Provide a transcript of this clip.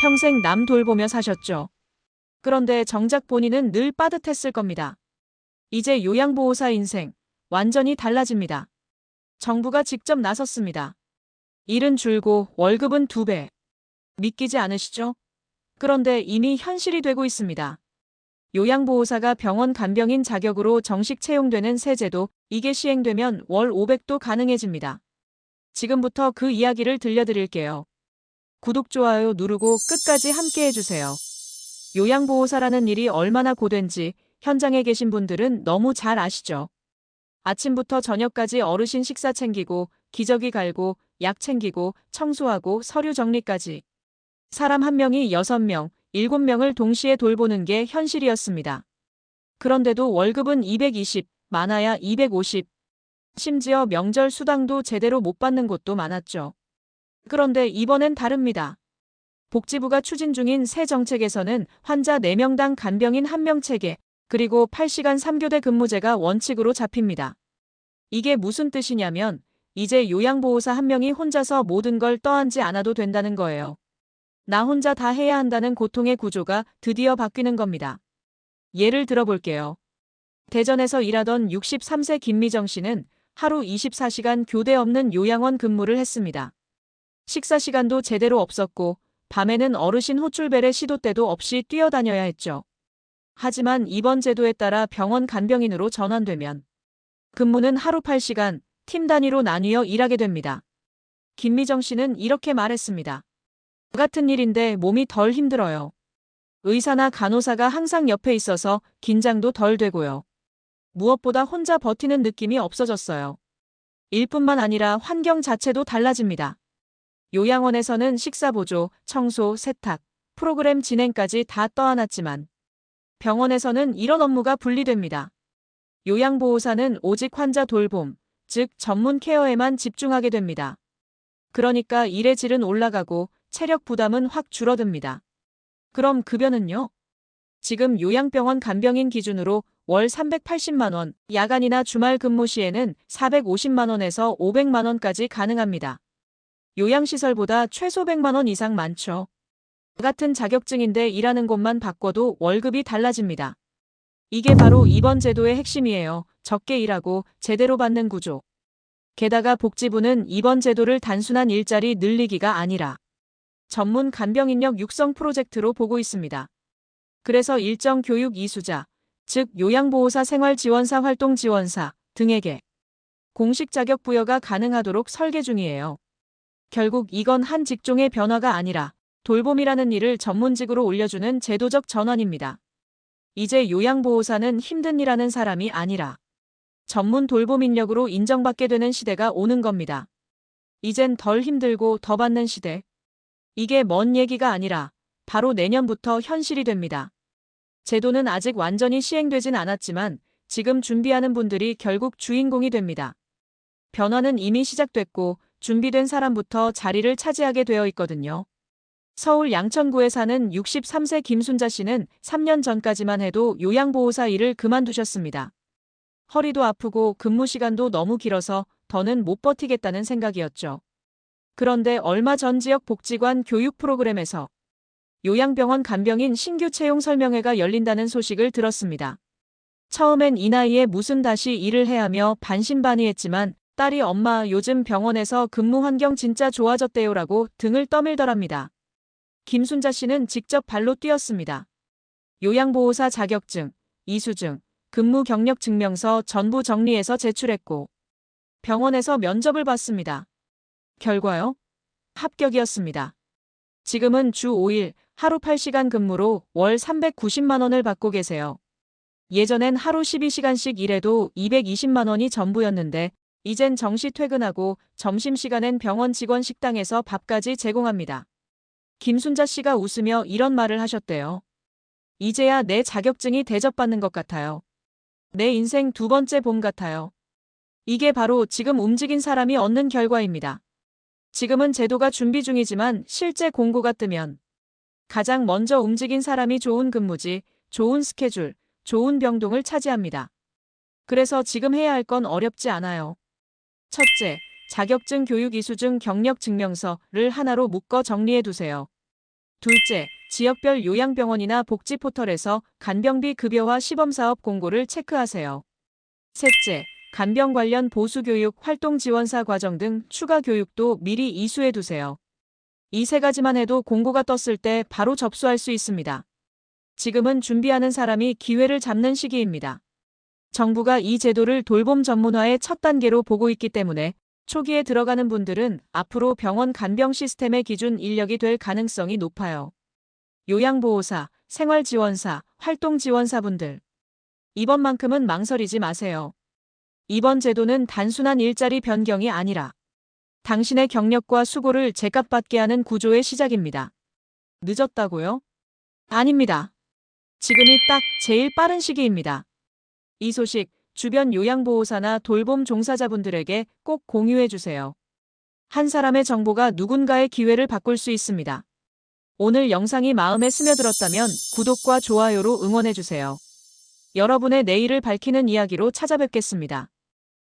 평생 남 돌보며 사셨죠. 그런데 정작 본인은 늘 빠듯했을 겁니다. 이제 요양보호사 인생 완전히 달라집니다. 정부가 직접 나섰습니다. 일은 줄고 월급은 두 배. 믿기지 않으시죠? 그런데 이미 현실이 되고 있습니다. 요양보호사가 병원 간병인 자격으로 정식 채용되는 새 제도, 이게 시행되면 월 500도 가능해집니다. 지금부터 그 이야기를 들려드릴게요. 구독, 좋아요 누르고 끝까지 함께 해주세요. 요양보호사라는 일이 얼마나 고된지 현장에 계신 분들은 너무 잘 아시죠? 아침부터 저녁까지 어르신 식사 챙기고, 기저귀 갈고, 약 챙기고, 청소하고, 서류 정리까지. 사람 한 명이 6명, 7명을 동시에 돌보는 게 현실이었습니다. 그런데도 월급은 220, 많아야 250. 심지어 명절 수당도 제대로 못 받는 곳도 많았죠. 그런데 이번엔 다릅니다. 복지부가 추진 중인 새 정책에서는 환자 4명당 간병인 1명 체계, 그리고 8시간 3교대 근무제가 원칙으로 잡힙니다. 이게 무슨 뜻이냐면 이제 요양보호사 한 명이 혼자서 모든 걸 떠안지 않아도 된다는 거예요. 나 혼자 다 해야 한다는 고통의 구조가 드디어 바뀌는 겁니다. 예를 들어볼게요. 대전에서 일하던 63세 김미정 씨는 하루 24시간 교대 없는 요양원 근무를 했습니다. 식사 시간도 제대로 없었고 밤에는 어르신 호출벨의 시도 때도 없이 뛰어다녀야 했죠. 하지만 이번 제도에 따라 병원 간병인으로 전환되면 근무는 하루 8시간 팀 단위로 나뉘어 일하게 됩니다. 김미정 씨는 이렇게 말했습니다. 같은 일인데 몸이 덜 힘들어요. 의사나 간호사가 항상 옆에 있어서 긴장도 덜 되고요. 무엇보다 혼자 버티는 느낌이 없어졌어요. 일뿐만 아니라 환경 자체도 달라집니다. 요양원에서는 식사 보조, 청소, 세탁, 프로그램 진행까지 다 떠안았지만 병원에서는 이런 업무가 분리됩니다. 요양보호사는 오직 환자 돌봄, 즉 전문 케어에만 집중하게 됩니다. 그러니까 일의 질은 올라가고 체력 부담은 확 줄어듭니다. 그럼 급여는요? 지금 요양병원 간병인 기준으로 월 380만원, 야간이나 주말 근무 시에는 450만원에서 500만원까지 가능합니다. 요양시설보다 최소 100만원 이상 많죠. 같은 자격증인데 일하는 곳만 바꿔도 월급이 달라집니다. 이게 바로 이번 제도의 핵심이에요. 적게 일하고 제대로 받는 구조. 게다가 복지부는 이번 제도를 단순한 일자리 늘리기가 아니라 전문 간병인력 육성 프로젝트로 보고 있습니다. 그래서 일정 교육 이수자, 즉 요양보호사 생활지원사 활동지원사 등에게 공식 자격 부여가 가능하도록 설계 중이에요. 결국 이건 한 직종의 변화가 아니라 돌봄이라는 일을 전문직으로 올려주는 제도적 전환입니다. 이제 요양보호사는 힘든 일하는 사람이 아니라 전문 돌봄 인력으로 인정받게 되는 시대가 오는 겁니다. 이젠 덜 힘들고 더 받는 시대. 이게 먼 얘기가 아니라 바로 내년부터 현실이 됩니다. 제도는 아직 완전히 시행되진 않았지만 지금 준비하는 분들이 결국 주인공이 됩니다. 변화는 이미 시작됐고 준비된 사람부터 자리를 차지하게 되어 있거든요. 서울 양천구에 사는 63세 김순자 씨는 3년 전까지만 해도 요양보호사 일을 그만두셨습니다. 허리도 아프고 근무 시간도 너무 길어서 더는 못 버티겠다는 생각이었죠. 그런데 얼마 전 지역 복지관 교육 프로그램에서 요양병원 간병인 신규 채용 설명회가 열린다는 소식을 들었습니다. 처음엔 이 나이에 무슨 다시 일을 해 하며 반신반의했지만 딸이 엄마 요즘 병원에서 근무 환경 진짜 좋아졌대요라고 등을 떠밀더랍니다. 김순자 씨는 직접 발로 뛰었습니다. 요양보호사 자격증, 이수증, 근무 경력 증명서 전부 정리해서 제출했고 병원에서 면접을 봤습니다. 결과요? 합격이었습니다. 지금은 주 5일 하루 8시간 근무로 월 390만 원을 받고 계세요. 예전엔 하루 12시간씩 일해도 220만 원이 전부였는데 이젠 정시 퇴근하고 점심시간엔 병원 직원 식당에서 밥까지 제공합니다. 김순자 씨가 웃으며 이런 말을 하셨대요. 이제야 내 자격증이 대접받는 것 같아요. 내 인생 두 번째 봄 같아요. 이게 바로 지금 움직인 사람이 얻는 결과입니다. 지금은 제도가 준비 중이지만 실제 공고가 뜨면 가장 먼저 움직인 사람이 좋은 근무지, 좋은 스케줄, 좋은 병동을 차지합니다. 그래서 지금 해야 할 건 어렵지 않아요. 첫째, 자격증 교육 이수증 경력 증명서를 하나로 묶어 정리해 두세요. 둘째, 지역별 요양병원이나 복지 포털에서 간병비 급여와 시범사업 공고를 체크하세요. 셋째, 간병 관련 보수교육, 활동 지원사 과정 등 추가 교육도 미리 이수해 두세요. 이 세 가지만 해도 공고가 떴을 때 바로 접수할 수 있습니다. 지금은 준비하는 사람이 기회를 잡는 시기입니다. 정부가 이 제도를 돌봄 전문화의 첫 단계로 보고 있기 때문에 초기에 들어가는 분들은 앞으로 병원 간병 시스템의 기준 인력이 될 가능성이 높아요. 요양보호사, 생활지원사, 활동지원사분들. 이번만큼은 망설이지 마세요. 이번 제도는 단순한 일자리 변경이 아니라 당신의 경력과 수고를 제값받게 하는 구조의 시작입니다. 늦었다고요? 아닙니다. 지금이 딱 제일 빠른 시기입니다. 이 소식 주변 요양보호사나 돌봄 종사자분들에게 꼭 공유해 주세요. 한 사람의 정보가 누군가의 기회를 바꿀 수 있습니다. 오늘 영상이 마음에 스며들었다면 구독과 좋아요로 응원해 주세요. 여러분의 내일을 밝히는 이야기로 찾아뵙겠습니다.